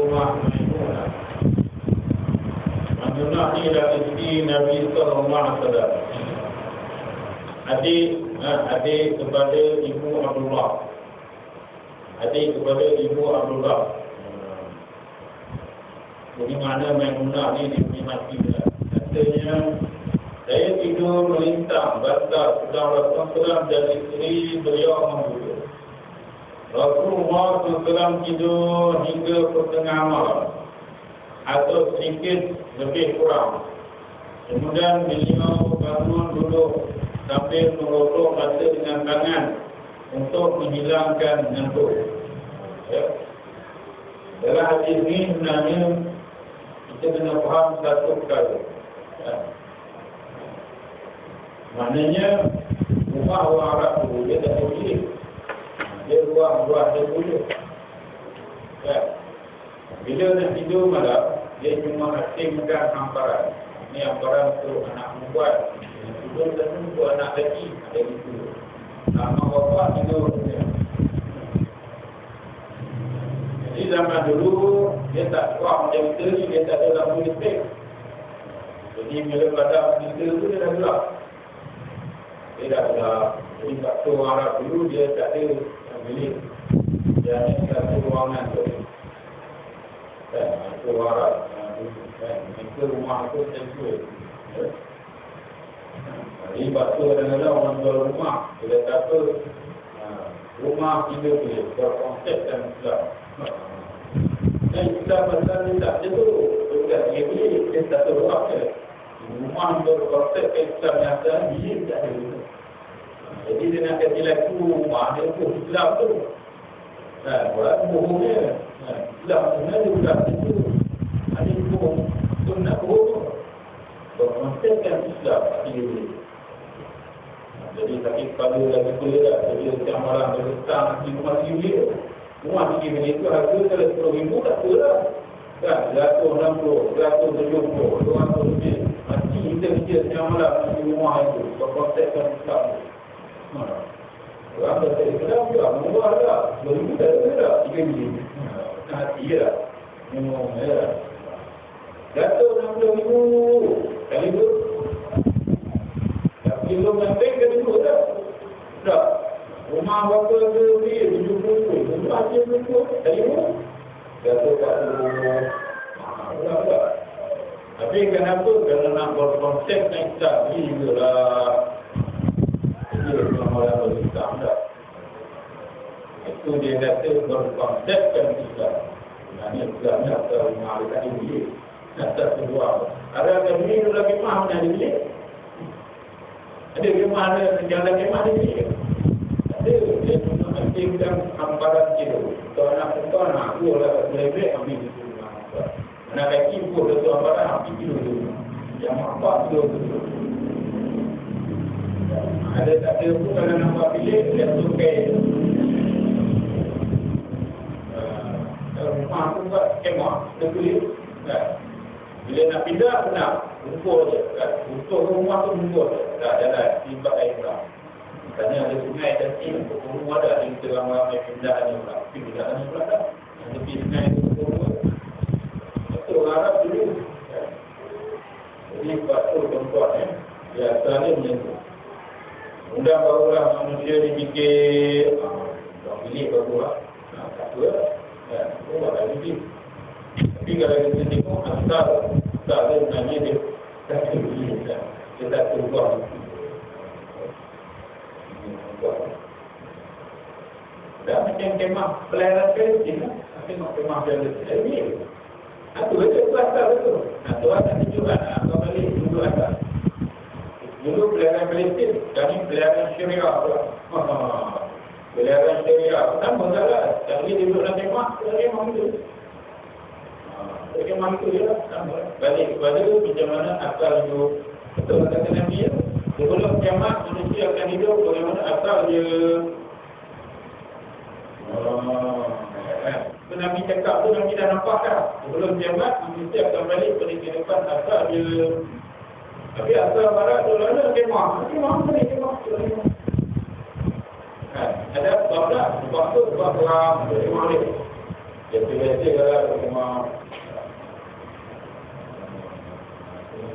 rumah. Maimunah ni adalah isteri Nabi sallallahu alaihi wasallam. Adik ha, adik kepada ibu Abdullah. Adik kepada ibu Abdullah. Jadi mana Maimunah ni dia punya mati dia. Katanya saya tidur melintang batas sedang Rasulullah dan isteri beliau membunuh. Rasulullah SAW tidur hingga pertengahan malam atau sedikit lebih kurang. Kemudian beliau bangun duduk sambil merotok mata dengan tangan untuk menghilangkan ngantuk. Ya. Dalam hadis ini sebenarnya kita kena faham satu perkara. Ya. Maknanya rumah orang Arab tu dia tak boleh ruang-ruang dia boleh. Ya. Bila dia tidur malam, dia cuma asingkan hamparan. Ini hamparan untuk anak perempuan. Dia tidur dan untuk anak lelaki. Ada itu. Nama bapa tidur. Ya. Jadi zaman dulu, dia tak kuat macam kita ni, dia tak ada lampu listrik. Jadi bila pada kita tu, dia dah gelap. Dia dah gelap. Jadi faktor Arab dulu, dia tak ada bilik dan satu ruangan tu. Dan itu warat dan itu rumah itu sensual jadi batu kadang-kadang orang jual rumah. Bila kata rumah kita boleh berkonsep dan Islam. Dan Islam pasal dia tak tu. Dekat dia bilik dia tak tahu apa. Rumah berkonsep Islam nyata bilik tak ada jadi dia nak kasi laku rumah dia tu Islam tu. Ha, orang bohongnya. Ha, Islam sebenarnya bukan itu. Ada bohong. Tu nak bohong. Berkonsepkan Islam. Hati dia ha, Jadi sakit kepala lagi pula dah. Jadi setiap malam dia letak di rumah sendiri dia. Rumah sendiri dia itu harga kalau 10 ribu tak apa lah. Kan? 160, 170, 200 lebih. Mati kita kerja setiap malam di rumah itu. Berkonsepkan Islam tu. Orang kata Islam juga murah lah. Beribu tak ada lah. Tiga biji. Hati lah. Minum ya. Jatuh 60 ribu. Kali tu. Tapi belum sampai ke dulu tak? Tak. Rumah berapa ke beli? 70 ribu. Rumah dia ribu. Kali tu. Jatuh 40 ribu. Mahal lah. Tapi kenapa? Kerana nak berkonsep naik tak. Ini juga lah dia orang berislam tak. Itu dia kata berkonsepkan Islam. Dan Islam ni atau mengalihkan ini. Kata sebuah. Ada kami itu lagi mahal yang dibeli. Ada kemah ada jalan kemah dibeli. Ada cuma mentingkan hamparan kita. Kalau anak perempuan nak dua lah lebih ambil itu. Anak lelaki pun ada hamparan ambil itu. Yang dua itu ada tak ada pun kalau nak buat bilik dia sukai uh, rumah tu buat kemah dia boleh kan? bila nak pindah nak rumput je kan? untuk rumah tu rumput je. Tak jalan tiba air pula misalnya ada sungai dan tim untuk rumah ada yang kita ramai-ramai pindah ni pula pindah ni pula tak. Yang tepi sungai tu rumah itu orang Arab dulu. Jadi batu perempuan eh? biasanya tu Mudah barulah manusia dipikir ah, bilik barulah nah, tak apa lah. Ya, buat lagi bilik tapi kalau kita tengok asal asal dia sebenarnya dia tak kan dia tak terubah dan macam kemah pelayaran lah tengok kemah ada bilik itu betul tu asal betul. Nah, tu asal tunjukkan apa balik dulu asal Dulu pelayaran Palestin, kami pelayaran syariah pula. pelayaran syariah, kenapa salah? Kami duduk dalam kemah, dalam kemah itu. Dalam kemah itu je lah. Balik kepada macam mana asal itu. Betul kata Nabi ya. Sebelum kemah, manusia akan hidup bagaimana asal dia. Oh, Itu Nabi cakap tu Nabi dah nampak kan? Sebelum kiamat, manusia akan balik pada kehidupan asal dia tapi asal barat tu ada kemah. Kemah mana kemah? Kan? Ada sebab tak? Sebab tu sebab perang kemah ni. Jadi biasa kalau rumah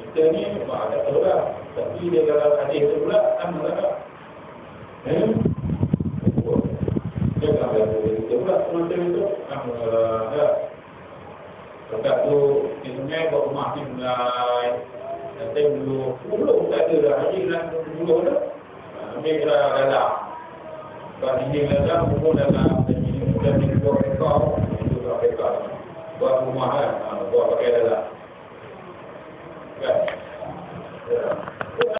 kita ni ada tahu lah. Tapi dia kalau ada itu pula. Eh? Dia kan ada itu. Sama lah. Lepas tu, di sungai buat rumah ni mulai. Nanti dulu puluh tak ada dah. Haji dalam puluh dah. Ambil dah dalam galak. Sebab ini galak Mungkin dalam Mungkin dalam Mungkin dalam Mungkin buat rumah kan, ah, buat pakai dalam kan, dalam